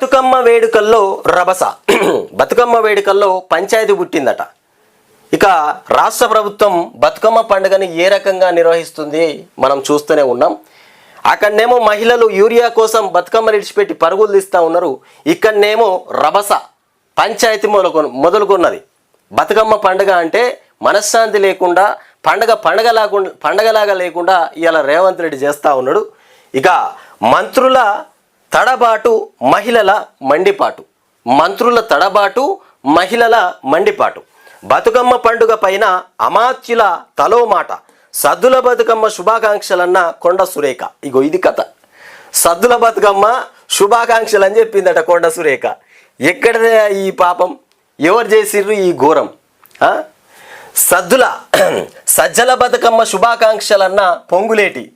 బతుకమ్మ వేడుకల్లో రభస. బతుకమ్మ వేడుకల్లో పంచాయతీ పుట్టిందట. ఇక రాష్ట్ర ప్రభుత్వం బతుకమ్మ పండుగను ఏ రకంగా నిర్వహిస్తుంది మనం చూస్తూనే ఉన్నాం. అక్కడనేమో మహిళలు యూరియా కోసం బతుకమ్మ విడిచిపెట్టి పరుగులు తీస్తూ ఉన్నారు. ఇక్కడనేమో రభస పంచాయతీ మొదలుకొ మొదలుకొన్నది. బతుకమ్మ పండుగ అంటే మనశ్శాంతి లేకుండా పండగ పండగ లేకుండా పండగలాగా లేకుండా ఇలా రేవంత్ రెడ్డి చేస్తూ ఉన్నాడు. ఇక మంత్రుల తడబాటు మహిళల మండిపాటు. మంత్రుల తడబాటు మహిళల మండిపాటు. బతుకమ్మ పండుగ పైన అమాత్యుల తలో మాట సద్దుల బతుకమ్మ శుభాకాంక్షలన్న కొండ సురేఖ. ఇగో ఇది కథ. సద్దుల బతుకమ్మ శుభాకాంక్షలు అని చెప్పిందట కొండ సురేఖ. ఎక్కడ ఈ పాపం? ఎవరు చేసిర్రు ఈ ఘోరం? సద్దుల సజ్జల బతుకమ్మ శుభాకాంక్షలన్న పొంగులేటి.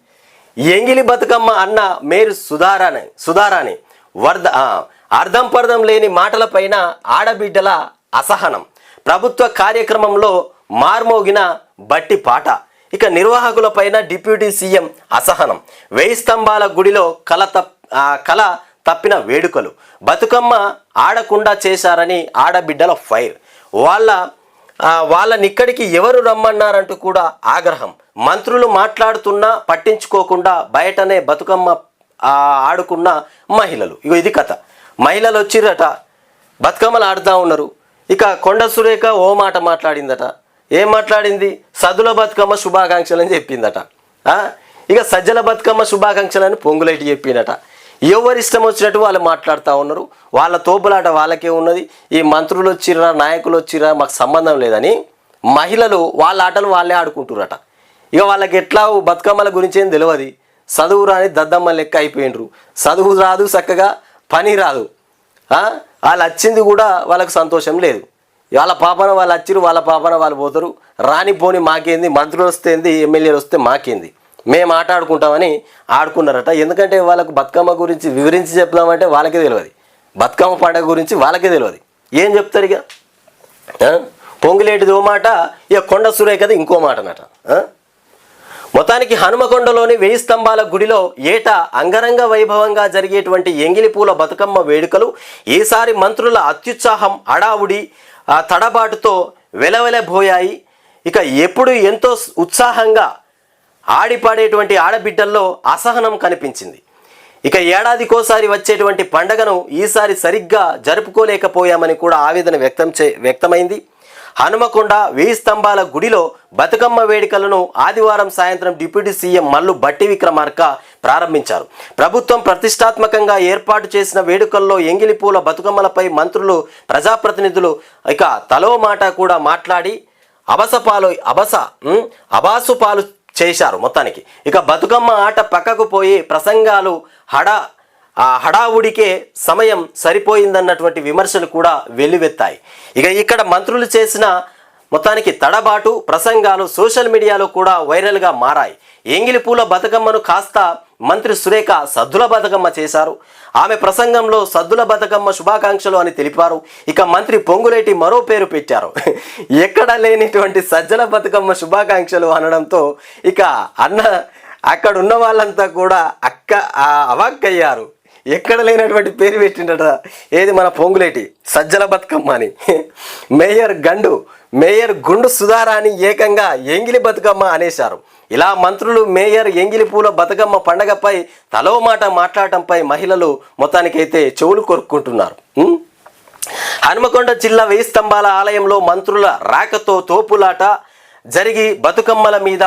ఎంగిలి బతుకమ్మ అన్న మేరు సుధారాని సుధారాని. వర్ధ ఆ, అర్థం పర్థం లేని మాటలపైన ఆడబిడ్డల అసహనం. ప్రభుత్వ కార్యక్రమంలో మార్మోగిన బట్టి పాట. ఇక నిర్వాహకులపైన డిప్యూటీ సీఎం అసహనం. వెయ్యి స్తంభాల గుడిలో కల తప్ కళ కల తప్పిన వేడుకలు. బతుకమ్మ ఆడకుండా చేశారని ఆడబిడ్డల ఫైర్. వాళ్ళ వాళ్ళని ఇక్కడికి ఎవరు రమ్మన్నారంటూ కూడా ఆగ్రహం. మంత్రులు మాట్లాడుతున్నా పట్టించుకోకుండా బయటనే బతుకమ్మ ఆడుకున్న మహిళలు. ఇగో ఇది కథ. మహిళలు వచ్చిరట బతుకమ్మలు ఆడుతూ ఉన్నారు. ఇక కొండ సురేఖ ఓ మాట మాట్లాడిందట. ఏం మాట్లాడింది? సదుల బతుకమ్మ శుభాకాంక్షలు అని చెప్పిందట. ఇక సజ్జల బతుకమ్మ శుభాకాంక్షలు అని పొంగులైటి చెప్పిందట. ఎవరు ఇష్టం వచ్చినట్టు వాళ్ళు మాట్లాడుతూ ఉన్నారు. వాళ్ళ తోపులాట వాళ్ళకే ఉన్నది. ఈ మంత్రులు వచ్చిరా నాయకులు వచ్చిరా మాకు సంబంధం లేదని మహిళలు వాళ్ళ ఆటలు వాళ్ళే ఆడుకుంటున్నారట ఇక వాళ్ళకి ఎట్లా బతుకమ్మల గురించి ఏం తెలియదు చదువు రాని దద్దమ్మ లెక్క అయిపోయినరు చదువు రాదు చక్కగా పని రాదు. వాళ్ళు వచ్చింది కూడా వాళ్ళకు సంతోషం లేదు. వాళ్ళ పాపన వాళ్ళు వచ్చిరు వాళ్ళ పాపన వాళ్ళు పోతారు. రాని పోని మాకేంది? మంత్రులు వస్తేంది ఎమ్మెల్యేలు వస్తే మాకేంది? మేము ఆట ఆడుకుంటామని ఆడుకున్నారట. ఎందుకంటే వాళ్ళకు బతుకమ్మ గురించి వివరించి చెప్దామంటే వాళ్ళకే తెలియదు. బతుకమ్మ పండగ గురించి వాళ్ళకే తెలియదు. ఏం చెప్తారు ఇక? పొంగులేటిది ఓ మాట ఇక కొండ సురేఖది ఇంకో మాటనట. అనట మొత్తానికి హనుమకొండలోని వెయ్యి స్తంభాల గుడిలో ఏటా అంగరంగ వైభవంగా జరిగేటువంటి ఎంగిలిపూల బతుకమ్మ వేడుకలు ఈసారి మంత్రుల అత్యుత్సాహం అడావుడి ఆ తడబాటుతో వెలవెలబోయాయి. ఇక ఎప్పుడు ఎంతో ఉత్సాహంగా ఆడిపాడేటువంటి ఆడబిడ్డల్లో అసహనం కనిపించింది. ఇక ఏడాదికోసారి వచ్చేటువంటి పండగను ఈసారి సరిగ్గా జరుపుకోలేకపోయామని కూడా ఆవేదన వ్యక్తం చే వ్యక్తమైంది. హనుమకొండ వెయ్యి స్తంభాల గుడిలో బతుకమ్మ వేడుకలను ఆదివారం సాయంత్రం డిప్యూటీ సీఎం మల్లు బట్టి విక్రమార్క ప్రారంభించారు. ప్రభుత్వం ప్రతిష్టాత్మకంగా ఏర్పాటు చేసిన వేడుకల్లో ఎంగిలిపూల బతుకమ్మలపై మంత్రులు ప్రజాప్రతినిధులు ఇక తలో మాట కూడా మాట్లాడి అబసపాలు అబస అబాసుపాలు అబాసు పాలు చేశారు మొత్తానికి. ఇక బతుకమ్మ ఆట పక్కకు పోయి ప్రసంగాలు హడా ఆ హడావుడికే సమయం సరిపోయిందన్నటువంటి విమర్శలు కూడా వెల్లువెత్తాయి. ఇక ఇక్కడ మంత్రులు చేసిన మొత్తానికి తడబాటు ప్రసంగాలు సోషల్ మీడియాలో కూడా వైరల్గా మారాయి. ఎంగిలిపూల బతుకమ్మను కాస్త మంత్రి సురేఖ సద్దుల బతుకమ్మ చేశారు. ఆమె ప్రసంగంలో సద్దుల బతుకమ్మ శుభాకాంక్షలు అని తెలిపారు. ఇక మంత్రి పొంగులేటి మరో పేరు పెట్టారు. ఎక్కడ లేనిటువంటి సజ్జల బతుకమ్మ శుభాకాంక్షలు అనడంతో ఇక అన్న అక్కడ ఉన్న వాళ్ళంతా కూడా అక్క అవాక్కయ్యారు ఎక్కడ లేనటువంటి పేరు పెట్టిండట. ఏది మన పొంగులేటి? సజ్జల బతుకమ్మ అని. మేయర్ గండు మేయర్ గుండు సుధారాణి ఏకంగా ఎంగిలి బతుకమ్మ అనేశారు. ఇలా మంత్రులు మేయర్ ఎంగిలి పూల బతుకమ్మ పండగపై తలో మాట మాట్లాడటంపై మహిళలు మొత్తానికైతే చెవులు కొరుక్కుంటున్నారు. హనుమకొండ జిల్లా వెయ్యి స్తంభాల ఆలయంలో మంత్రుల రాకతో తోపులాట జరిగి బతుకమ్మల మీద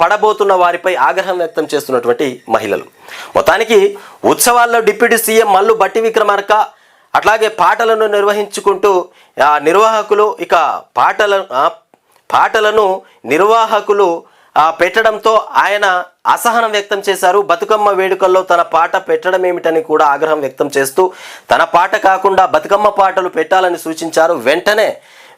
పడబోతున్న వారిపై ఆగ్రహం వ్యక్తం చేస్తున్నటువంటి మహిళలు. మొత్తానికి ఉత్సవాల్లో డిప్యూటీ సీఎం మల్లు బట్టి విక్రమార్క అట్లాగే పాటలను నిర్వహించుకుంటూ ఆ, నిర్వాహకులు ఇక పాటల పాటలను నిర్వాహకులు పెట్టడంతో ఆయన అసహనం వ్యక్తం చేశారు. బతుకమ్మ వేడుకల్లో తన పాట పెట్టడం ఏమిటని కూడా ఆగ్రహం వ్యక్తం చేస్తూ తన పాట కాకుండా బతుకమ్మ పాటలు పెట్టాలని సూచించారు. వెంటనే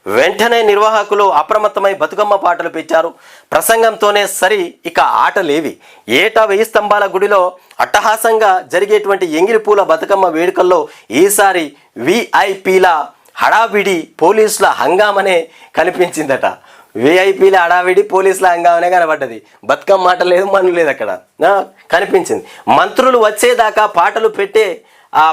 వెంటనే నిర్వాహకులు అప్రమత్తమై బతుకమ్మ పాటలు పెట్టారు. ప్రసంగంతోనే సరి ఇక ఆటలేవి. ఏటా వెయ్యి స్తంభాల గుడిలో అట్టహాసంగా జరిగేటువంటి ఎంగిలిపూల బతుకమ్మ వేడుకల్లో ఈసారి విఐపీల హడావిడి పోలీసుల హంగామనే కనిపించిందట. విఐపీల హడావిడి పోలీసుల హంగామనే కనబడ్డది. బతుకమ్మ మాట లేదు మను లేదు అక్కడ. కనిపించింది. మంత్రులు వచ్చేదాకా పాటలు పెట్టే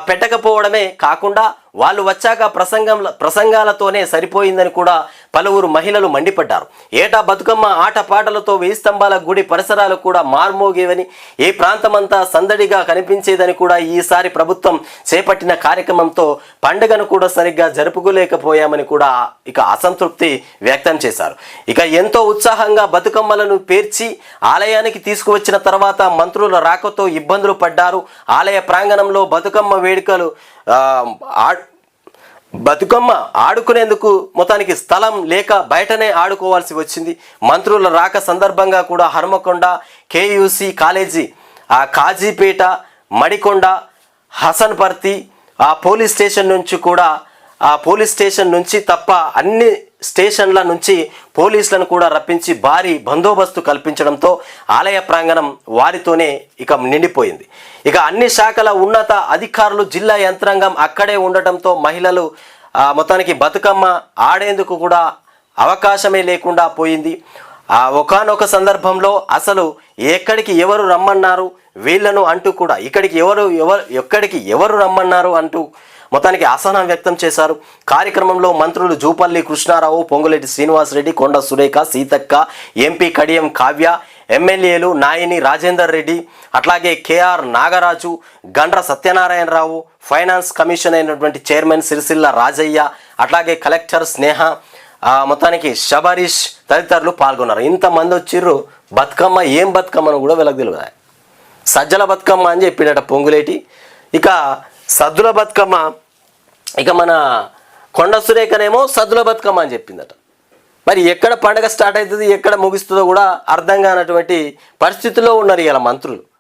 పెట్టకపోవడమే కాకుండా వాళ్ళు వచ్చాక ప్రసంగం ప్రసంగాలతోనే సరిపోయిందని కూడా పలువురు మహిళలు మండిపడ్డారు. ఏటా బతుకమ్మ ఆటపాటలతో వెయ్యి స్తంభాల గుడి పరిసరాలు కూడా మార్మోగేవని ఏ ప్రాంతమంతా సందడిగా కనిపించేదని కూడా ఈసారి ప్రభుత్వం చేపట్టిన కార్యక్రమంతో పండుగను కూడా సరిగ్గా జరుపుకోలేకపోయామని కూడా ఇక అసంతృప్తి వ్యక్తం చేశారు. ఇక ఎంతో ఉత్సాహంగా బతుకమ్మలను పేర్చి ఆలయానికి తీసుకువచ్చిన తర్వాత మంత్రుల రాకతో ఇబ్బందులు పడ్డారు. ఆలయ ప్రాంగణంలో బతుకమ్మ వేడుకలు బతుకమ్మ ఆడుకునేందుకు మొత్తానికి స్థలం లేక బయటనే ఆడుకోవాల్సి వచ్చింది. మంత్రుల రాక సందర్భంగా కూడా హనుమకొండ కేయూసి కాలేజీ ఆ కాజీపేట మడికొండ హసన్పర్తి ఆ పోలీస్ స్టేషన్ నుంచి కూడా ఆ పోలీస్ స్టేషన్ నుంచి తప్ప అన్ని స్టేషన్ల నుంచి పోలీసులను కూడా రప్పించి భారీ బందోబస్తు కల్పించడంతో ఆలయ ప్రాంగణం వారితోనే ఇక నిండిపోయింది. ఇక అన్ని శాఖల ఉన్నత అధికారులు జిల్లా యంత్రాంగం అక్కడే ఉండటంతో మహిళలు మొత్తానికి బతుకమ్మ ఆడేందుకు కూడా అవకాశమే లేకుండా పోయింది. ఆ ఒకానొక సందర్భంలో అసలు ఎక్కడికి ఎవరు రమ్మన్నారు వీళ్ళను అంటూ కూడా ఇక్కడికి ఎవరు ఎవరు ఎక్కడికి ఎవరు రమ్మన్నారు అంటూ మొత్తానికి అసహనం వ్యక్తం చేశారు. కార్యక్రమంలో మంత్రులు జూపల్లి కృష్ణారావు పొంగులేటి శ్రీనివాసరెడ్డి కొండ సురేఖ సీతక్క ఎంపీ కడియం కావ్య ఎమ్మెల్యేలు నాయని రాజేందర్ రెడ్డి అట్లాగే KR Nagaraju Gandra Satyanarayanarao finance commission అయినటువంటి చైర్మన్ సిరిసిల్ల రాజయ్య అట్లాగే కలెక్టర్ స్నేహ మొత్తానికి శబరీష్ తదితరులు పాల్గొన్నారు. ఇంతమంది వచ్చిర్రు బతుకమ్మ ఏం బతుకమ్మను కూడా వీళ్ళకి తెలియదు సజ్జల బతుకమ్మ అని చెప్పినట పొంగులేటి. ఇక సద్దుల బతుకమ్మ. ఇక మన కొండ సురేఖనేమో సద్దుల బతుకమ్మ అని చెప్పిందట. మరి ఎక్కడ పండగ స్టార్ట్ అవుతుంది ఎక్కడ ముగుస్తుందో కూడా అర్థం కానటువంటి పరిస్థితుల్లో ఉన్నారు ఇలా మంత్రులు.